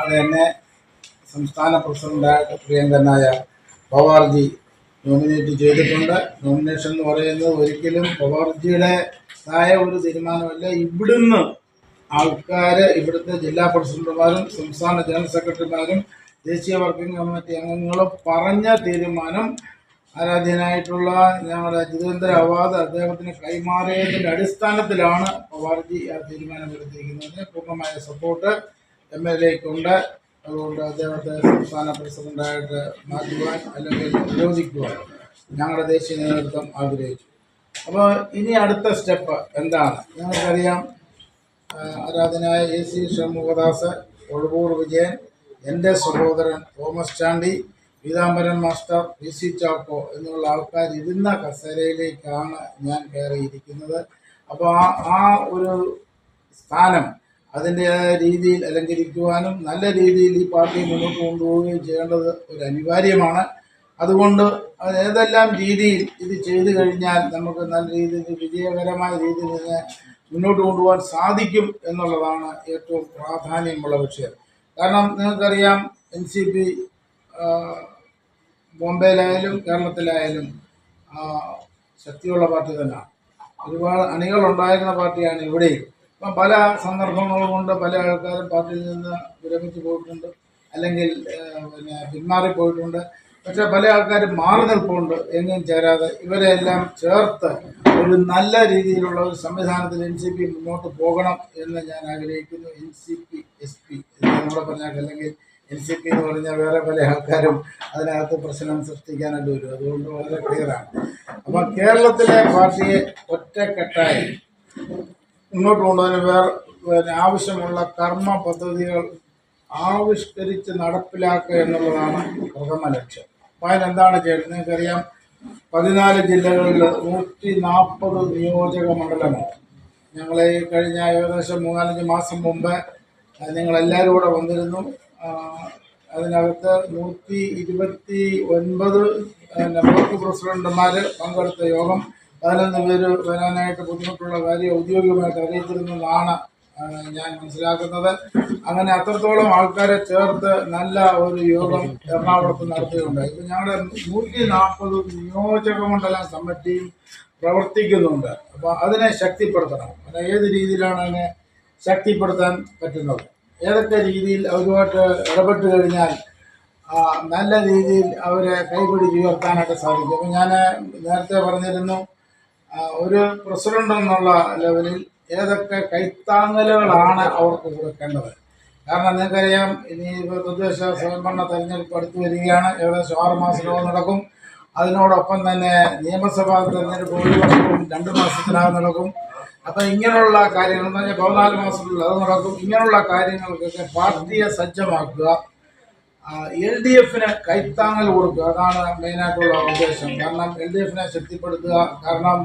അത് എന്നെ സംസ്ഥാന പ്രസിഡന്റായിട്ട് പ്രിയങ്കരനായ പവാർജി നോമിനേറ്റ് ചെയ്തിട്ടുണ്ട്. നോമിനേഷൻ എന്ന് പറയുന്നത് ഒരിക്കലും പവാർജിയുടെ തായ ഒരു തീരുമാനമല്ല. ഇവിടുന്ന് ആൾക്കാർ ഇവിടുത്തെ ജില്ലാ പ്രസിഡന്റുമാരും സംസ്ഥാന ജനറൽ സെക്രട്ടറിമാരും ദേശീയ വർക്കിംഗ് കമ്മിറ്റി അംഗങ്ങളും പറഞ്ഞ തീരുമാനം ആരാധ്യനായിട്ടുള്ള ഞങ്ങളുടെ ജിതേന്ദ്ര അവാദ് അദ്ദേഹത്തിന് കൈമാറിയതിന്റെ അടിസ്ഥാനത്തിലാണ് പവാർജി ആ തീരുമാനം എടുത്തിരിക്കുന്നത്. പൂർണമായ സപ്പോർട്ട് എം എൽ എക്കുണ്ട് അതുകൊണ്ട് അദ്ദേഹത്തെ സംസ്ഥാന പ്രസിഡന്റായിട്ട് മാറ്റുവാൻ അല്ലെങ്കിൽ നിരോധിക്കുവാൻ ഞങ്ങളുടെ ദേശീയ നേതൃത്വം ആഗ്രഹിച്ചു. അപ്പോൾ ഇനി അടുത്ത സ്റ്റെപ്പ് എന്താണ്? ഞങ്ങൾക്കറിയാം ആരാധനായ എ സി ഷൺമുഖദാസ് ഒഴുപൂർ വിജയൻ എന്റെ സഹോദരൻ Thomas Chandy Peethambaran master P C Chacko എന്നുള്ള ആൾക്കാർ ഇരുന്ന കസേരയിലേക്കാണ് ഞാൻ കയറിയിരിക്കുന്നത്. അപ്പോൾ ആ ആ ഒരു സ്ഥാനം അതിന്റെതായ രീതിയിൽ അലങ്കരിക്കുവാനും നല്ല രീതിയിൽ ഈ പാർട്ടി മുന്നോട്ട് കൊണ്ടുപോവുകയും ചെയ്യേണ്ടത് ഒരു അനിവാര്യമാണ്. അതുകൊണ്ട് അത് ഏതെല്ലാം രീതിയിൽ ഇത് ചെയ്തു കഴിഞ്ഞാൽ നമുക്ക് നല്ല രീതിയിൽ വിജയകരമായ രീതിയിൽ ഇതിനെ മുന്നോട്ട് കൊണ്ടുപോകാൻ സാധിക്കും എന്നുള്ളതാണ് ഏറ്റവും പ്രാധാന്യമുള്ള വിഷയം. കാരണം നിങ്ങൾക്കറിയാം എൻ സി പി ബോംബെയിലായാലും കേരളത്തിലായാലും ശക്തിയുള്ള പാർട്ടി തന്നെയാണ്. ഒരുപാട് അണികളുണ്ടായിരുന്ന പാർട്ടിയാണ് ഇവിടെയും. അപ്പം പല സന്ദർഭങ്ങൾ കൊണ്ട് പല ആൾക്കാരും പാർട്ടിയിൽ നിന്ന് വിരമിച്ചു പോയിട്ടുണ്ട്. അല്ലെങ്കിൽ പിന്നെ പിന്മാറിപ്പോയിട്ടുണ്ട്. പക്ഷെ പല ആൾക്കാരും മാറി നിൽപ്പുണ്ട്. എങ്ങും ചേരാതെ ഇവരെല്ലാം ചേർത്ത് ഒരു നല്ല രീതിയിലുള്ള ഒരു സംവിധാനത്തിൽ എൻ സി പി മുന്നോട്ട് പോകണം എന്ന് ഞാൻ ആഗ്രഹിക്കുന്നു. N C P S P എന്നൂടെ പറഞ്ഞാൽ അല്ലെങ്കിൽ എൻ സി പി എന്ന് പറഞ്ഞാൽ വേറെ പല ആൾക്കാരും അതിനകത്ത് പ്രശ്നം സൃഷ്ടിക്കാനായിട്ട് വരും. അതുകൊണ്ട് വളരെ ക്ലിയറാണ് അപ്പം കേരളത്തിലെ പാർട്ടിയെ ഒറ്റക്കെട്ടായി മുന്നോട്ട് കൊണ്ടുപോകാൻ വേറെ പിന്നെ ആവശ്യമുള്ള കർമ്മ പദ്ധതികൾ ആവിഷ്കരിച്ച് നടപ്പിലാക്കുക എന്നുള്ളതാണ് പ്രഥമ ലക്ഷ്യം. അപ്പോൾ അതിനെന്താണ് ചെയ്യുന്നത് നിങ്ങൾക്കറിയാം പതിനാല് ജില്ലകളിൽ നൂറ്റി നാൽപ്പത് നിയോജക മണ്ഡലമാണ് ഞങ്ങൾ ഈ കഴിഞ്ഞ ഏകദേശം മൂന്നാലഞ്ച് മാസം മുമ്പ് നിങ്ങളെല്ലാവരും കൂടെ വന്നിരുന്നു. അതിനകത്ത് നൂറ്റി ഇരുപത്തി ഒൻപത് പിന്നെ ബ്ലോക്ക് പ്രസിഡന്റുമാർ പങ്കെടുത്ത യോഗം പതിനൊന്ന് പേര് വരാനായിട്ട് ബുദ്ധിമുട്ടുള്ള കാര്യം ഔദ്യോഗികമായിട്ട് അറിയിച്ചിരുന്നതാണ് ഞാൻ മനസ്സിലാക്കുന്നത്. അങ്ങനെ അത്രത്തോളം ആൾക്കാരെ ചേർത്ത് നല്ല ഒരു യോഗം എറണാകുളത്ത് നടത്തിയിട്ടുണ്ട്. ഇപ്പം ഞങ്ങളുടെ നൂറ്റി നാൽപ്പത് നിയോജക മണ്ഡലം കമ്മിറ്റിയും പ്രവർത്തിക്കുന്നുണ്ട്. അപ്പോൾ അതിനെ ശക്തിപ്പെടുത്തണം. അത് ഏത് രീതിയിലാണ് അതിനെ ശക്തിപ്പെടുത്താൻ പറ്റുന്നത്? ഏതൊക്കെ രീതിയിൽ അവരുമായിട്ട് ഇടപെട്ട് കഴിഞ്ഞാൽ നല്ല രീതിയിൽ അവരെ കൈപിടിച്ച് ഉയർത്താനായിട്ട് സാധിക്കും? അപ്പം ഞാൻ നേരത്തെ പറഞ്ഞിരുന്നു ഒരു പ്രസിഡന്റ് എന്നുള്ള ലെവലിൽ ഏതൊക്കെ കൈത്താങ്ങലുകളാണ് അവർക്ക് കൊടുക്കേണ്ടത്? കാരണം നിങ്ങൾക്കറിയാം ഇനി തദ്ദേശ സ്വയംഭരണ തെരഞ്ഞെടുപ്പ് അടുത്ത് വരികയാണ്. ഏകദേശം ആറ് മാസത്തോളം നടക്കും. അതിനോടൊപ്പം തന്നെ നിയമസഭാ തെരഞ്ഞെടുപ്പ് ഒരു വർഷവും രണ്ട് മാസത്തിനകം നടക്കും. അപ്പം ഇങ്ങനെയുള്ള കാര്യങ്ങൾ എന്ന് പറഞ്ഞാൽ പതിനാല് മാസത്തിനുള്ളിൽ അത് നടക്കും. ഇങ്ങനെയുള്ള കാര്യങ്ങൾക്കൊക്കെ പാർട്ടിയെ സജ്ജമാക്കുക. എൽ ഡി എഫിന് കൈത്താങ്ങൽ കൊടുക്കുക. അതാണ് മെയിനായിട്ടുള്ള ഉദ്ദേശം. കാരണം എൽ ഡി എഫിനെ ശക്തിപ്പെടുത്തുക. കാരണം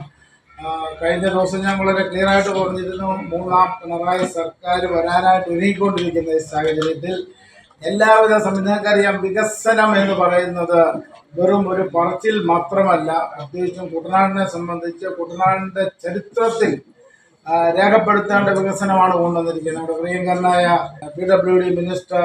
കഴിഞ്ഞ ദിവസം ഞാൻ വളരെ ക്ലിയർ ആയിട്ട് പറഞ്ഞിരുന്നു മൂന്നാം പിണറായി സർക്കാർ വരാനായിട്ട് ഒരുങ്ങിക്കൊണ്ടിരിക്കുന്ന ഈ സാഹചര്യത്തിൽ എല്ലാവിധ സംവിധാനക്കറിയാം വികസനം എന്ന് പറയുന്നത് വെറും ഒരു പറച്ചിൽ മാത്രമല്ല. പ്രത്യേകിച്ചും കുട്ടനാടിനെ സംബന്ധിച്ച് കുട്ടനാടിന്റെ ചരിത്രത്തിൽ രേഖപ്പെടുത്തേണ്ട വികസനമാണ് കൊണ്ടുവന്നിരിക്കുന്നത്. നമ്മുടെ പ്രിയങ്കരനായ P W D minister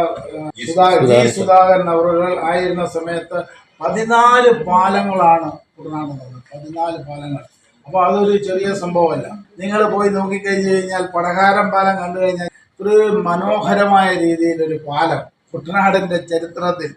Sudhakaran G Sudhakaran അവർ ആയിരുന്ന സമയത്ത് പതിനാല് പാലങ്ങളാണ് കുട്ടനാട് നടന്നത് പതിനാല് പാലങ്ങൾ. അപ്പോൾ അതൊരു ചെറിയ സംഭവമല്ല. നിങ്ങൾ പോയി നോക്കിക്കഴിഞ്ഞ് കഴിഞ്ഞാൽ പടഹാരം പാലം കണ്ടു കഴിഞ്ഞാൽ ഒരു മനോഹരമായ രീതിയിൽ ഒരു പാലം കുട്ടനാടിന്റെ ചരിത്രത്തിൽ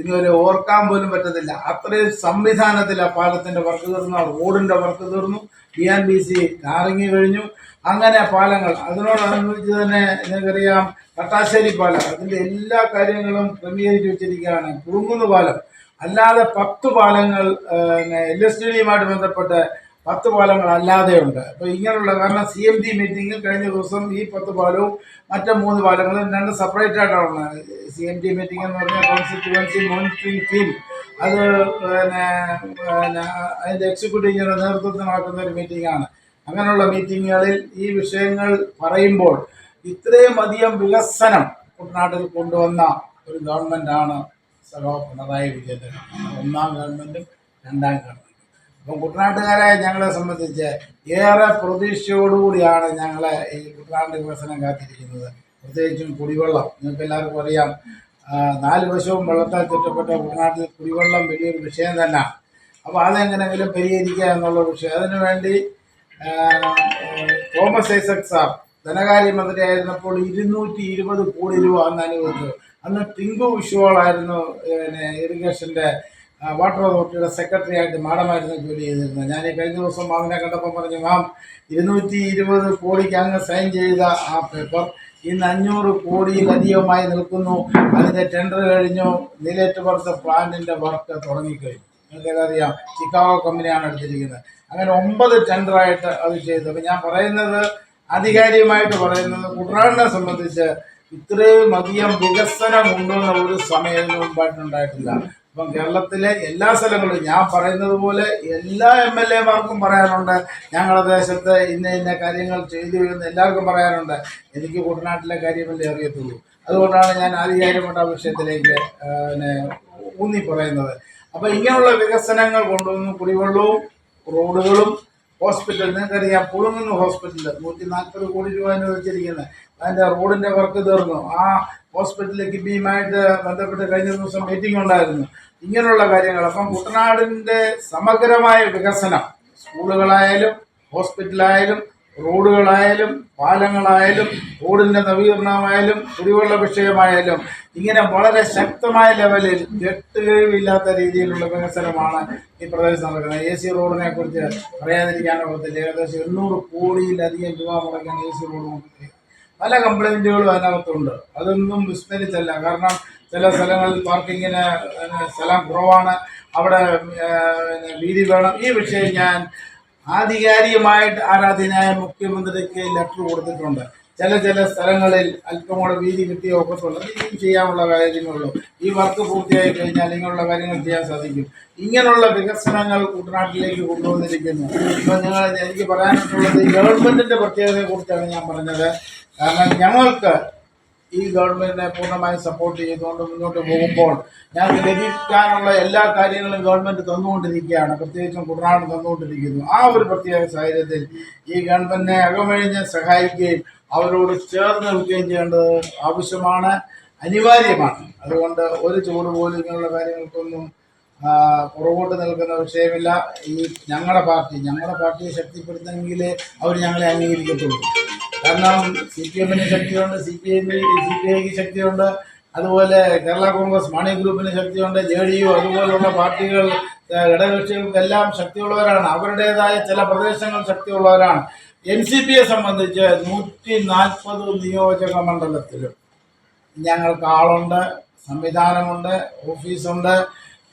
ഇതുവരെ ഓർക്കാൻ പോലും പറ്റത്തില്ല. അത്രയും സംവിധാനത്തിൽ ആ പാലത്തിന്റെ വർക്ക് തീർന്നു ആ റോഡിന്റെ വർക്ക് തീർന്നു. ബി ആൻ ബി സി കാറിങ്ങി കഴിഞ്ഞു. അങ്ങനെ പാലങ്ങൾ. അതിനോടനുബന്ധിച്ച് തന്നെ നിങ്ങൾക്കറിയാം കട്ടാശ്ശേരി പാലം. അതിന്റെ എല്ലാ കാര്യങ്ങളും ക്രമീകരിച്ച് വെച്ചിരിക്കുകയാണ്. കുറുങ്ങുന്ന പാലം. അല്ലാതെ പത്ത് പാലങ്ങൾ എൽ എസ് ഡി ഡിയുമായിട്ട് ബന്ധപ്പെട്ട് പത്ത് പാലങ്ങൾ അല്ലാതെയുണ്ട് അപ്പോൾ ഇങ്ങനെയുള്ള കാരണം സി എം ഡി മീറ്റിംഗിൽ കഴിഞ്ഞ ദിവസം ഈ പത്ത് പാലവും മറ്റു മൂന്ന് പാലങ്ങളും രണ്ട് സെപ്പറേറ്റ് ആയിട്ടാണ് സി എം ഡി മീറ്റിംഗ് എന്ന് പറഞ്ഞാൽ കോൺസ്റ്റിറ്റ്യുവൻസി മോണിറ്ററിംഗ് ടീം അത് പിന്നെ പിന്നെ അതിന്റെ എക്സിക്യൂട്ടീവിന്റെ നേതൃത്വത്തിൽ നടക്കുന്ന ഒരു മീറ്റിംഗാണ് അങ്ങനെയുള്ള മീറ്റിങ്ങുകളിൽ ഈ വിഷയങ്ങൾ പറയുമ്പോൾ ഇത്രയും അധികം വികസനം കുട്ടനാട്ടിൽ കൊണ്ടുവന്ന ഒരു ഗവൺമെന്റാണ് സഖാവ് പിണറായി വിജയന്റെ ഒന്നാം ഗവൺമെന്റും രണ്ടാം ഗവൺമെന്റും അപ്പം കുട്ടനാട്ടുകാരെ ഞങ്ങളെ സംബന്ധിച്ച് ഏറെ പ്രതീക്ഷയോടുകൂടിയാണ് ഞങ്ങളെ ഈ കുട്ടനാട് വികസനം കാത്തിരിക്കുന്നത്. പ്രത്യേകിച്ചും കുടിവെള്ളം. നിങ്ങൾക്ക് എല്ലാവർക്കും അറിയാം നാല് വശവും വെള്ളത്താൽ ചുറ്റപ്പെട്ട കുട്ടനാട്ടിൽ കുടിവെള്ളം വലിയൊരു വിഷയം തന്നെയാണ് അപ്പോൾ അതെങ്ങനെങ്കിലും പരിഹരിക്കുക എന്നുള്ള വിഷയം. അതിനുവേണ്ടി തോമസ് ഐസക് സാർ ധനകാര്യമന്ത്രിയായിരുന്നപ്പോൾ ഇരുന്നൂറ്റി ഇരുപത് കോടി രൂപ അന്ന് അനുവദിച്ചു. അന്ന് ടിങ്കു വിഷുവോളായിരുന്നു പിന്നെ ഇറിഗേഷന്റെ വാട്ടർ അതോറിറ്റിയുടെ സെക്രട്ടറി ആയിട്ട് മാഡമായിരുന്നു ജോലി ചെയ്തിരുന്നത്. ഞാൻ ഈ കഴിഞ്ഞ ദിവസം മാമിനെ കണ്ടപ്പോൾ പറഞ്ഞു മാം ഇരുന്നൂറ്റി ഇരുപത് കോടിക്ക് അങ്ങ് സൈൻ ചെയ്ത ആ പേപ്പർ ഇന്ന് അഞ്ഞൂറ് കോടിയിലധികമായി നിൽക്കുന്നു. അതിന്റെ ടെൻഡർ കഴിഞ്ഞു. നീലേറ്റുപുറത്ത് പ്ലാന്റിന്റെ വർക്ക് തുടങ്ങിക്കഴിഞ്ഞു. നിങ്ങൾക്കറിയാം ചിക്കാഗോ കമ്പനിയാണ് എടുത്തിരിക്കുന്നത്. അങ്ങനെ ഒമ്പത് ടെൻഡറായിട്ട് അത് ചെയ്തു. അപ്പം ഞാൻ പറയുന്നത് ആധികാരികമായിട്ട് പറയുന്നത് കുട്ടനാടിനെ സംബന്ധിച്ച് ഇത്രയും അധികം വികസനം ഉണ്ടെന്ന ഒരു സമയം മുമ്പായിട്ടുണ്ടായിട്ടില്ല അപ്പം കേരളത്തിലെ എല്ലാ സ്ഥലങ്ങളിലും ഞാൻ പറയുന്നത് പോലെ എല്ലാ എം എൽ എമാർക്കും പറയാനുണ്ട്. ഞങ്ങളുടെ ദേശത്ത് ഇന്ന ഇന്ന കാര്യങ്ങൾ ചെയ്തു എന്ന് എല്ലാവർക്കും പറയാനുണ്ട്. എനിക്ക് കുട്ടനാട്ടിലെ കാര്യമല്ലേ അറിയത്തുള്ളൂ. അതുകൊണ്ടാണ് ഞാൻ ആധികാരികമായിട്ട് ആ വിഷയത്തിലേക്ക് പിന്നെ ഊന്നി പറയുന്നത്. അപ്പം ഇങ്ങനെയുള്ള വികസനങ്ങൾ കൊണ്ടുവന്നു കുടിവെള്ളവും റോഡുകളും ഹോസ്പിറ്റൽ നിങ്ങൾക്കറിയാം പുളുങ്ങുന്ന ഹോസ്പിറ്റൽ നൂറ്റി നാൽപ്പത് കോടി രൂപ വെച്ചിരിക്കുന്നത് അതിന്റെ റോഡിന്റെ വർക്ക് തീർന്നു. ആ ഹോസ്പിറ്റലിലേക്ക് കിബിയുമായിട്ട് ബന്ധപ്പെട്ട് കഴിഞ്ഞ ദിവസം മീറ്റിംഗ് ഉണ്ടായിരുന്നു. ഇങ്ങനെയുള്ള കാര്യങ്ങൾ. അപ്പം കുട്ടനാടിന്റെ സമഗ്രമായ വികസനം സ്കൂളുകളായാലും ഹോസ്പിറ്റലായാലും റോഡുകളായാലും പാലങ്ങളായാലും റോഡിന്റെ നവീകരണമായാലും കുടിവെള്ള വിഷയമായാലും ഇങ്ങനെ വളരെ ശക്തമായ ലെവലിൽ കെട്ടുകഴിവില്ലാത്ത രീതിയിലുള്ള വികസനമാണ് ഈ പ്രദേശത്ത് നടക്കുന്നത്. എ സി റോഡിനെ കുറിച്ച് പറയാതിരിക്കാനൊക്കത്തില്ല ഏകദേശം എണ്ണൂറ് കോടിയിലധികം രൂപ മുടക്കാൻ എ സി റോഡ് പല കംപ്ലൈന്റുകളും അതിനകത്തുണ്ട്. അതൊന്നും വിസ്മരിച്ചല്ല. കാരണം ചില സ്ഥലങ്ങളിൽ പാർക്കിങ്ങിന് സ്ഥലം കുറവാണ്. അവിടെ വീതി വേണം. ഈ വിഷയം ഞാൻ ആധികാരികമായിട്ട് ആരാധനായ മുഖ്യമന്ത്രിക്ക് ലെറ്റർ കൊടുത്തിട്ടുണ്ട്. ചില ചില സ്ഥലങ്ങളിൽ അല്പം കൂടെ വീതി കിട്ടിയ ഒക്കെ തുടങ്ങി ഇനിയും ചെയ്യാനുള്ള കാര്യങ്ങളുള്ളൂ. ഈ വർക്ക് പൂർത്തിയായി കഴിഞ്ഞാൽ ഇങ്ങനെയുള്ള കാര്യങ്ങൾ ചെയ്യാൻ സാധിക്കും. ഇങ്ങനെയുള്ള വികസനങ്ങൾ കുട്ടനാട്ടിലേക്ക് കൊണ്ടുവന്നിരിക്കുന്നു. ഇപ്പം നിങ്ങൾ എനിക്ക് പറയാനായിട്ടുള്ളത് ഗവൺമെന്റിന്റെ പ്രത്യേകതയെ കുറിച്ചാണ് ഞാൻ പറഞ്ഞത്. കാരണം ഞങ്ങൾക്ക് ഈ ഗവൺമെന്റിനെ പൂർണമായും സപ്പോർട്ട് ചെയ്തുകൊണ്ട് മുന്നോട്ട് പോകുമ്പോൾ ഞങ്ങൾക്ക് ലഭിക്കാനുള്ള എല്ലാ കാര്യങ്ങളും ഗവൺമെന്റ് തന്നുകൊണ്ടിരിക്കുകയാണ്. പ്രത്യേകിച്ചും കുട്ടനാട് തന്നുകൊണ്ടിരിക്കുന്നു. ആ ഒരു പ്രത്യേക സാഹചര്യത്തിൽ ഈ ഗവൺമെന്റിനെ അകമഴിഞ്ഞ് സഹായിക്കുകയും അവരോട് ചേർന്ന് നിൽക്കുകയും ചെയ്യേണ്ടത് ആവശ്യമാണ് അനിവാര്യമാണ്. അതുകൊണ്ട് ഒരു ചൂട് പോലും ഇങ്ങനെയുള്ള കാര്യങ്ങൾക്കൊന്നും പുറകോട്ട് നിൽക്കുന്ന വിഷയമില്ല. ഈ ഞങ്ങളുടെ പാർട്ടി ഞങ്ങളുടെ പാർട്ടിയെ ശക്തിപ്പെടുത്തണമെങ്കിൽ അവർ ഞങ്ങളെ അംഗീകരിക്കത്തുള്ളൂ. കാരണം സി പി എമ്മിന് ശക്തിയുണ്ട് സി പി എമ്മിന് സി പി ഐക്ക് ശക്തിയുണ്ട്. അതുപോലെ കേരള കോൺഗ്രസ് മാണി ഗ്രൂപ്പിന് ശക്തിയുണ്ട് ജെ ഡി യു അതുപോലുള്ള പാർട്ടികൾ ഇടകക്ഷികൾക്കെല്ലാം ശക്തിയുള്ളവരാണ്. അവരുടേതായ ചില പ്രദേശങ്ങൾ ശക്തിയുള്ളവരാണ്. എൻ സി പിയെ സംബന്ധിച്ച് നൂറ്റി നാൽപ്പത് നിയോജക മണ്ഡലത്തിലും ഞങ്ങൾക്ക് ആളുണ്ട് സംവിധാനമുണ്ട് ഓഫീസുണ്ട്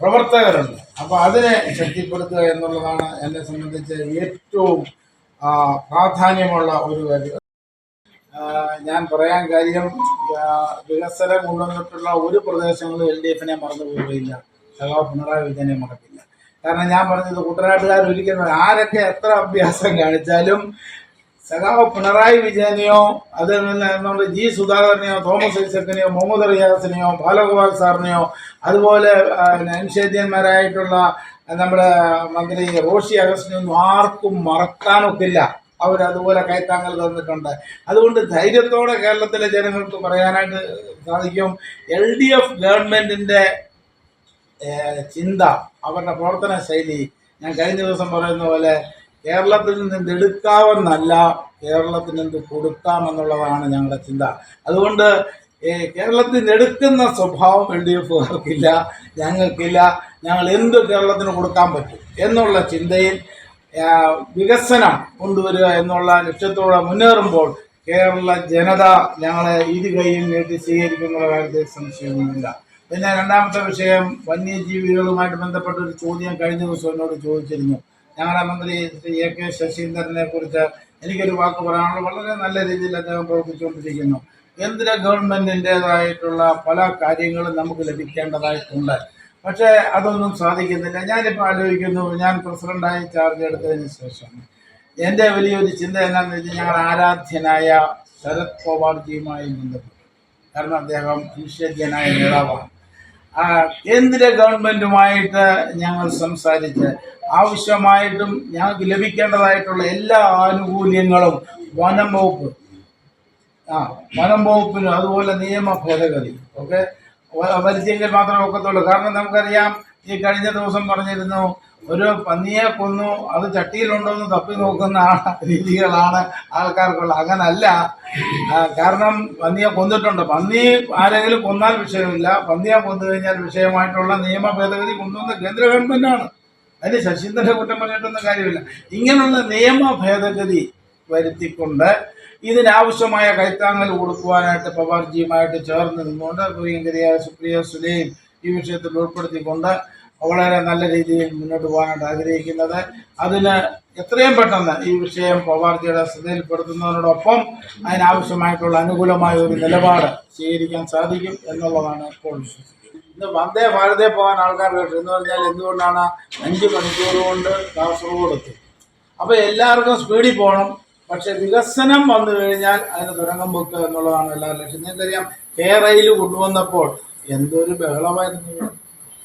പ്രവർത്തകരുണ്ട്. അപ്പോൾ അതിനെ ശക്തിപ്പെടുത്തുക എന്നുള്ളതാണ് എന്നെ സംബന്ധിച്ച് ഏറ്റവും പ്രാധാന്യമുള്ള ഒരു കാര്യം. ഞാൻ പറയാൻ കാര്യം വികസനം കൊണ്ടുവന്നിട്ടുള്ള ഒരു പ്രദേശങ്ങളും എൽ ഡി എഫിനെ മറന്നു പോവുകയില്ല. സഖാവ് പിണറായി വിജയനെ മറക്കില്ല. കാരണം ഞാൻ പറഞ്ഞത് കുട്ടനാട്ടുകാർ ഒരിക്കലും ആരൊക്കെ എത്ര അഭ്യാസം കാണിച്ചാലും സഖാവ് പിണറായി വിജയനെയോ അത് നമ്മുടെ ജി സുധാകരനെയോ തോമസ് ഐസക്കിനെയോ മുഹമ്മദ് റിയാസിനെയോ ബാലഗോപാൽ സാറിനെയോ അതുപോലെ നൈൻഷേദ്യന്മാരായിട്ടുള്ള നമ്മുടെ മന്ത്രി റോഷി അഗസ്റ്റിനൊന്നും ആർക്കും മറക്കാനൊക്കില്ല. അവരതുപോലെ കൈത്താങ്ങൽ തന്നിട്ടുണ്ട്. അതുകൊണ്ട് ധൈര്യത്തോടെ കേരളത്തിലെ ജനങ്ങൾക്ക് പറയാനായിട്ട് സാധിക്കും. എൽ ഡി എഫ് ഗവൺമെന്റിന്റെ ചിന്ത അവരുടെ പ്രവർത്തന ശൈലി. ഞാൻ കഴിഞ്ഞ ദിവസം പറയുന്ന പോലെ കേരളത്തിൽ നിന്ന് എടുക്കാമെന്നല്ല കേരളത്തിൽ നിന്ന് കൊടുക്കാമെന്നുള്ളതാണ് ഞങ്ങളുടെ ചിന്ത. അതുകൊണ്ട് കേരളത്തിൽ എടുക്കുന്ന സ്വഭാവം എൽ ഡി എഫുകാർക്കില്ല ഞങ്ങൾക്കില്ല. ഞങ്ങൾ എന്ത് കേരളത്തിന് കൊടുക്കാൻ പറ്റും എന്നുള്ള ചിന്തയിൽ വികസനം കൊണ്ടുവരിക എന്നുള്ള ലക്ഷ്യത്തോടെ മുന്നേറുമ്പോൾ കേരള ജനത ഞങ്ങളെ ഇരു കൈയും നീട്ടി സ്വീകരിക്കുന്ന കാര്യത്തിൽ സംശയമൊന്നുമില്ല. പിന്നെ രണ്ടാമത്തെ വിഷയം വന്യജീവികളുമായിട്ട് ബന്ധപ്പെട്ട ഒരു ചോദ്യം കഴിഞ്ഞ ദിവസം എന്നോട് ചോദിച്ചിരുന്നു. ഞങ്ങളുടെ മന്ത്രി ശ്രീ എ കെ ശശീന്ദ്രനെ കുറിച്ച് എനിക്കൊരു വാക്ക് പറയാനുള്ള വളരെ നല്ല രീതിയിൽ അദ്ദേഹം പ്രവർത്തിച്ചുകൊണ്ടിരിക്കുന്നു. കേന്ദ്ര ഗവൺമെന്റിന്റെതായിട്ടുള്ള പല കാര്യങ്ങളും നമുക്ക് ലഭിക്കേണ്ടതായിട്ടുണ്ട്. പക്ഷേ അതൊന്നും സാധിക്കുന്നില്ല. ഞാനിപ്പോൾ ആലോചിക്കുന്നു ഞാൻ പ്രസിഡന്റായി ചാർജ് എടുത്തതിന് ശേഷം. എന്റെ വലിയൊരു ചിന്ത എന്താണെന്ന് വെച്ചാൽ ഞങ്ങൾ ആരാധ്യനായ ശരത് പവാർജിയുമായി ബന്ധപ്പെട്ടു. കാരണം അദ്ദേഹം നിഷേധ്യനായ നേതാവാണ്. കേന്ദ്ര ഗവൺമെന്റുമായിട്ട് ഞങ്ങൾ സംസാരിച്ച് ആവശ്യമായിട്ടും ഞങ്ങൾക്ക് ലഭിക്കേണ്ടതായിട്ടുള്ള എല്ലാ ആനുകൂല്യങ്ങളും വനം വകുപ്പ് ആ വനം വകുപ്പിനും അതുപോലെ നിയമ ഭേദഗതി ഒക്കെ വരുത്തിയെങ്കിൽ മാത്രമേ ഒക്കത്തുള്ളൂ. കാരണം നമുക്കറിയാം ഈ കഴിഞ്ഞ ദിവസം പറഞ്ഞിരുന്നു ഒരു പന്നിയെ കൊന്നു അത് ചട്ടിയിലുണ്ടോ എന്ന് തപ്പി നോക്കുന്ന രീതികളാണ് ആൾക്കാർക്കുള്ള അങ്ങനല്ല. കാരണം പന്നിയെ കൊന്നിട്ടുണ്ട്. പന്നി ആരെങ്കിലും കൊന്നാൽ വിഷയമില്ല. പന്നിയെ കൊന്നു കഴിഞ്ഞാൽ വിഷയമായിട്ടുള്ള നിയമ ഭേദഗതി കൊണ്ടുവന്ന കേന്ദ്ര ഗവൺമെന്റാണ്. അതിന് ശശീന്ദ്രന്റെ കുറ്റം പറഞ്ഞിട്ടൊന്നും കാര്യമില്ല. ഇങ്ങനെയുള്ള നിയമ ഭേദഗതി വരുത്തിക്കൊണ്ട് ഇതിനാവശ്യമായ കൈത്താങ്ങൽ കൊടുക്കുവാനായിട്ട് പവാർജിയുമായിട്ട് ചേർന്ന് നിന്നുകൊണ്ട് പ്രിയങ്കരിയായ സുപ്രിയ സുലയും ഈ വിഷയത്തിൽ ഉൾപ്പെടുത്തിക്കൊണ്ട് വളരെ നല്ല രീതിയിൽ മുന്നോട്ട് പോകാനായിട്ട് ആഗ്രഹിക്കുന്നത്. അതിന് എത്രയും പെട്ടെന്ന് ഈ വിഷയം പവാർജിയുടെ ശ്രദ്ധയിൽപ്പെടുത്തുന്നതിനോടൊപ്പം അതിനാവശ്യമായിട്ടുള്ള അനുകൂലമായ ഒരു നിലപാട് സ്വീകരിക്കാൻ സാധിക്കും എന്നുള്ളതാണ് ഇപ്പോൾ ഇന്ന് വന്ദേ ഭാരതേ പോകാൻ ആൾക്കാർ കേട്ടു എന്ന് പറഞ്ഞാൽ എന്തുകൊണ്ടാണ് അഞ്ച് മണിക്കൂർ കൊണ്ട് കാസർഗോഡ് എത്തും അപ്പോൾ എല്ലാവർക്കും സ്പീഡിൽ പോകണം. പക്ഷെ വികസനം വന്നു കഴിഞ്ഞാൽ അതിന് തുരങ്കം വെക്കുക എന്നുള്ളതാണ് എല്ലാവരും ലക്ഷ്യം. നിങ്ങൾക്കറിയാം കേരയിൽ കൊണ്ടുവന്നപ്പോൾ എന്തൊരു ബഹളമായിരുന്നു.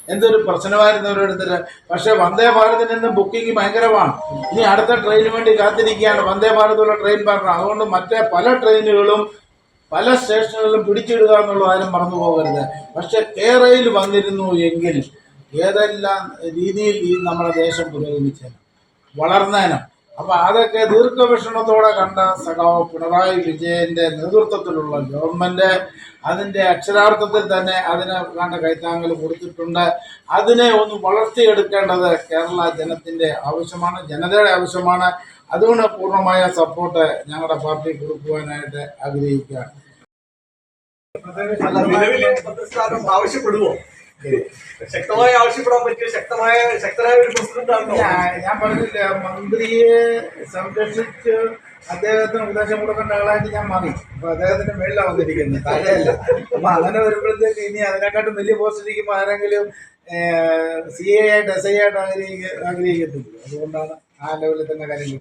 എന്തൊരു പ്രശ്നമായിരുന്നു ഓരോരുത്തർ പക്ഷെ വന്ദേ ഭാരതിന് ഇന്ന് ബുക്കിംഗ് ഭയങ്കരമാണ്. ഇനി അടുത്ത ട്രെയിനിന് വേണ്ടി കാത്തിരിക്കുകയാണ്. വന്ദേ ഭാരതുള്ള ട്രെയിൻ പറഞ്ഞു അതുകൊണ്ട് മറ്റേ പല ട്രെയിനുകളും പല സ്റ്റേഷനുകളിലും പിടിച്ചിടുക എന്നുള്ള കാര്യം മറന്നു പോകരുത്. പക്ഷെ കേരയിൽ വന്നിരുന്നു എങ്കിൽ ഏതെല്ലാം രീതിയിൽ ഈ നമ്മുടെ ദേശം പുരോഗമിച്ചേനെ? വളർന്നേനെ. അപ്പൊ അതൊക്കെ ദീർഘവീക്ഷണത്തോടെ കണ്ട സഖാവ് പിണറായി വിജയന്റെ നേതൃത്വത്തിലുള്ള ഗവൺമെന്റ് അതിന്റെ അക്ഷരാർത്ഥത്തിൽ തന്നെ അതിന് വേണ്ട കൈത്താങ്ങൽ കൊടുത്തിട്ടുണ്ട്. അതിനെ ഒന്ന് വളർത്തിയെടുക്കേണ്ടത് കേരള ജനത്തിന്റെ ആവശ്യമാണ് ജനതയുടെ ആവശ്യമാണ്. അതുകൊണ്ട് പൂർണമായ സപ്പോർട്ട് ഞങ്ങളുടെ പാർട്ടി കൊടുക്കുവാനായിട്ട് ആഗ്രഹിക്കുകയാണ്. ആവശ്യപ്പെടുവോ? ശക്തമായി ആവശ്യപ്പെടാൻ പറ്റിയ ശക്തമായ ശക്തനായ ഒരു പ്രസിഡന്റ് ആണ് ഞാൻ പറഞ്ഞില്ല. മന്ത്രിയെ സംരക്ഷിച്ച് അദ്ദേഹത്തിന് ഉപദേശം കൊടുക്കേണ്ട ആളായിട്ട് ഞാൻ മാറി. അപ്പൊ അദ്ദേഹത്തിന്റെ മേളിലാണ് വന്നിരിക്കുന്നത്. താഴെയല്ല അപ്പൊ അങ്ങനെ വരുമ്പോഴത്തേക്ക് ഇനി അതിനെക്കാട്ടും വലിയ പോസ്റ്റ് ഇരിക്കുമ്പോൾ ആരെങ്കിലും സി എ ആയിട്ട് എസ് ഐ ആയിട്ട് ആഗ്രഹിക്ക ആഗ്രഹിക്കത്തില്ല? അതുകൊണ്ടാണ് ആ ലെവലിൽ തന്നെ കാര്യങ്ങൾ